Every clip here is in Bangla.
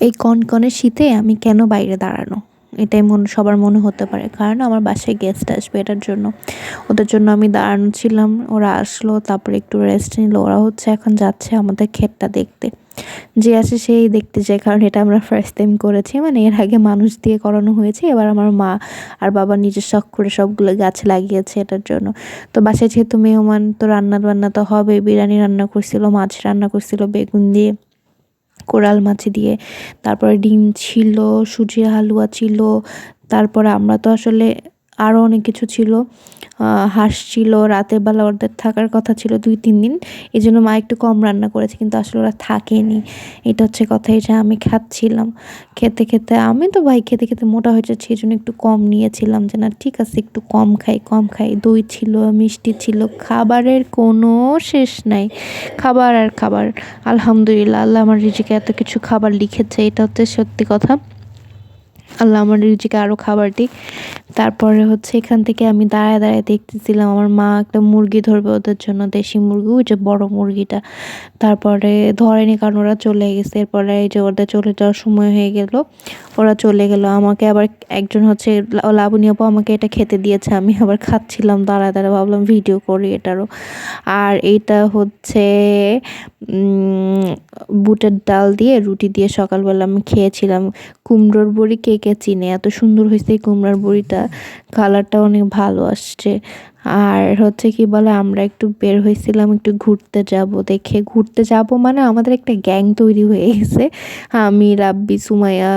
এই কনকনে শীতে আমি কেন বাইরে দাঁড়ানো? এটাই মন, সবার মনে হতে পারে। কারণ আমার বাসায় গেস্ট আসবে এটার জন্য। ওদের জন্য আমি দাঁড়ানো ছিলাম, ওরা আসলো, তারপরে একটু রেস্ট নিল। ওরা হচ্ছে এখন যাচ্ছে আমাদের ক্ষেতটা দেখতে। যে আসে সেই দেখতে যায়, কারণ এটা আমরা ফার্স্ট টাইম করেছি। মানে এর আগে মানুষ দিয়ে করানো হয়েছে, এবার আমার মা আর বাবা নিজের শখ করে সবগুলো গাছ লাগিয়েছে এটার জন্য। তো বাসায় যেহেতু মেহমান, তো রান্না বান্না তো হবে বিরিয়ানি রান্না করছিল, মাছ রান্না করছিল, বেগুন দিয়ে। কোরাল মাছ দিয়ে তারপরে ডিম ছিল সুজি হালুয়া ছিল তারপরে আমরা তো আসলে আরও অনেক কিছু ছিল। হাঁস ছিল রাতের বেলা ওদের থাকার কথা ছিল, দুই, তিন দিন। এই জন্য মা একটু কম রান্না করেছে, কিন্তু আসলে ওরা থাকেনি। এটা হচ্ছে কথা যে আমি খাচ্ছিলাম। খেতে খেতে, আমি তো ভাই খেতে খেতে মোটা হয়ে যাচ্ছি এই জন্য একটু কম নিয়েছিলাম যে, না, ঠিক আছে, একটু কম খাই কম খাই। দই ছিল, মিষ্টি ছিল, খাবারের কোনো শেষ নাই। খাবার আর খাবার। আলহামদুলিল্লাহ, আল্লাহ আমার রিজিকে এত কিছু খাবার লিখেছে, এটা হচ্ছে সত্যি কথা। আল্লাহ আমার রিজিকে আরও খাবার দিক। তারপরে হচ্ছে এখান থেকে আমি দাঁড়ায় দাঁড়ায় দেখতেছিলাম, আমার মা একটা মুরগি ধরবে ওদের জন্য, দেশি মুরগি, ওই যে বড় মুরগিটা। তারপরে ধরেনি কারণ ওরা চলে গেছে, এরপরে এই যে ওদের চলে যাওয়ার সময় হয়ে গেল, ওরা চলে গেল। আমাকে আবার একজন হচ্ছে লাবণী আপু আমাকে এটা খেতে দিয়েছে, আমি আবার খাচ্ছিলাম, দাঁড়ায় দাঁড়ায় ভাবলাম ভিডিও করি এটারও। আর এইটা হচ্ছে বুটের ডাল দিয়ে রুটি দিয়ে সকালবেলা আমি খেয়েছিলাম। কুমড়োর বড়ি কে কে চিনে? এত সুন্দর হয়েছে কুমড়োর বড়িটা। কালারটা অনেক ভালো আসছে। আর হচ্ছে কি বলে, আমরা একটু বের হয়েছিলাম একটু ঘুরতে যাব। দেখে ঘুরতে যাব মানে আমাদের একটা গ্যাং তৈরি হয়ে গেছে। আমি, রাব্বি, সুমাইয়া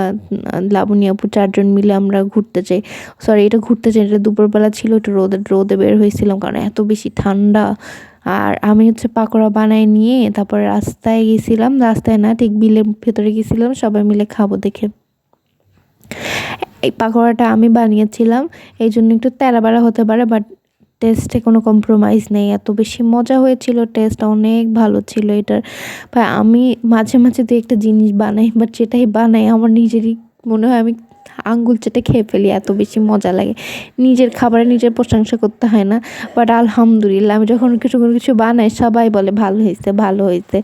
লাবণী আপু চারজন মিলে আমরা ঘুরতে যাই। সরি এটা ঘুরতে যাই, এটা দুপুরবেলা ছিল, একটু রোদে রোদে বের হয়েছিলাম কারণ এত বেশি ঠান্ডা। আর আমি হচ্ছে পাকোড়া বানাই নিয়ে তারপরে রাস্তায় গেছিলাম। রাস্তায় না, ঠিক বিলের ভেতরে গেছিলাম, সবাই মিলে খাব দেখে। এই পাকোড়াটা আমি বানিয়েছিলাম, এই জন্য একটু তেড়াবাড়া হতে পারে বাট টেস্টে কোনো কম্প্রোমাইজ নেই। এত বেশি মজা হয়েছিল টেস্ট অনেক ভালো ছিল এটার। আমি মাঝে মাঝে দু একটা জিনিস বানাই বাট যেটাই বানাই, আমার নিজেরই মনে হয় আমি আঙ্গুল চেটে খেয়ে ফেলি, এত বেশি মজা লাগে। নিজের খাবারে নিজের প্রশংসা করতে হয় না। বাট আলহামদুলিল্লাহ, আমি যখন কিছু, কোনো কিছু বানাই, সবাই বলে ভালো হয়েছে ভালো হয়েছে।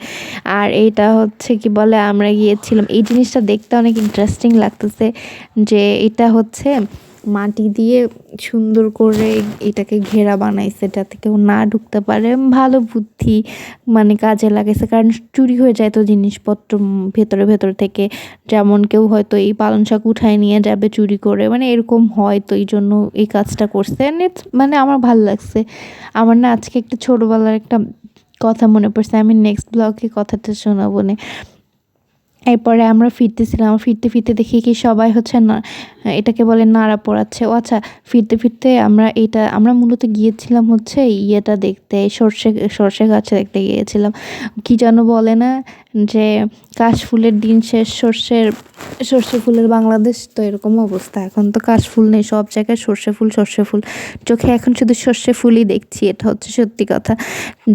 আর এটা হচ্ছে কি বলে, আমরা গিয়েছিলাম, এই জিনিসটা দেখতে অনেক ইন্টারেস্টিং লাগতেছে যে, এটা হচ্ছে মাটি দিয়ে সুন্দর করে এটাকে ঘেরা বানাইছে যাতে কেউ না ঢুকতে পারে। ভালো বুদ্ধি মানে কাজে লাগাইছে। কারণ চুরি হয়ে যায় তো জিনিসপত্র ভেতরে ভেতর থেকে। যেমন কেউ হয়তো এই পালং শাক উঠায় নিয়ে যাবে চুরি করে। মানে এরকম হয় তো এই জন্য এই কাজটা করছে। মানে আমার ভালো লাগছে। আমার না আজকে একটা ছোটোবেলার একটা কথা মনে পড়ছে। আমি নেক্সট ব্লগে কথাটা শোনাবো না। এরপরে আমরা ফিরতেছিলাম। ফিরতে ফিরতে দেখি কি সবাই হচ্ছে না এটাকে বলে নাড়া পড়াচ্ছে। ও আচ্ছা ফিরতে ফিরতে আমরা এটা, আমরা মূলত গিয়েছিলাম হচ্ছে ইয়েটা দেখতে, সর্ষে সর্ষে গাছে দেখতে গিয়েছিলাম। কি যেন বলে না যে কাশফুলের দিন শেষ, সর্ষের, সর্ষে ফুলের বাংলাদেশ তো এরকম অবস্থা। এখন তো কাশফুল নেই, সব জায়গায় সর্ষে ফুল সর্ষে ফুল। চোখে এখন শুধু সর্ষে ফুলই দেখছি, এটা হচ্ছে সত্যি কথা।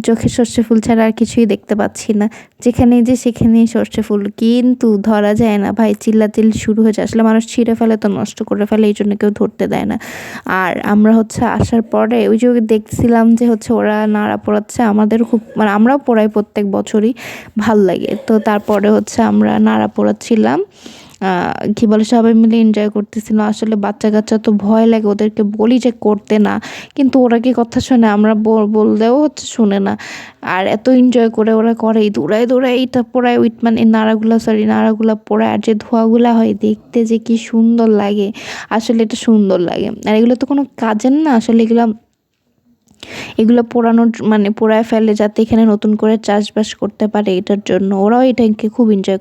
চোখে সর্ষে ফুল ছাড়া আর কিছুই দেখতে পাচ্ছি না। যেখানেই যে, সেখানেই সর্ষে ফুল। কিন্তু ধরা যায় না ভাই, চিল্লাচিল্লি শুরু হয়ে আসলে মানুষ ছিঁড়ে ফেলে তো নষ্ট করে ফেলে, এই জন্য কেউ ধরতে দেয় না। আর আমরা হচ্ছে আসার পরে ওই যে দেখছিলাম যে হচ্ছে ওরা নাড়া পড়াচ্ছে, আমাদের খুব মানে আমরাও পড়াই প্রত্যেক বছরই, ভালো লাগে। তো তারপরে হচ্ছে আমরা নাড়া পড়াচ্ছিলাম। কী বলে, সবাই মিলে এনজয় করতেছিল। আসলে বাচ্চা কাচ্চা তো ভয় লাগে, ওদেরকে বলি যে করতে না। কিন্তু ওরা কি কথা শোনে? আমরা বললেও হচ্ছে শুনে না। আর এত এনজয় করে ওরা করে দৌড়ায় দৌড়ায় এইটা পোড়ায় ওই মানে নাড়াগুলা সরি নাড়াগুলা পোড়ায় আর যে ধোয়াগুলা হয় দেখতে যে কি সুন্দর লাগে। আসলে এটা সুন্দর লাগে। আর এগুলো তো কোনো কাজের না, আসলে এগুলো এগুলো পোড়ানোর মানে পোড়ায় ফেলে যাতে এখানে নতুন করে চাষবাস করতে পারে এটার জন্য। ওরাও এটাকে খুব এনজয়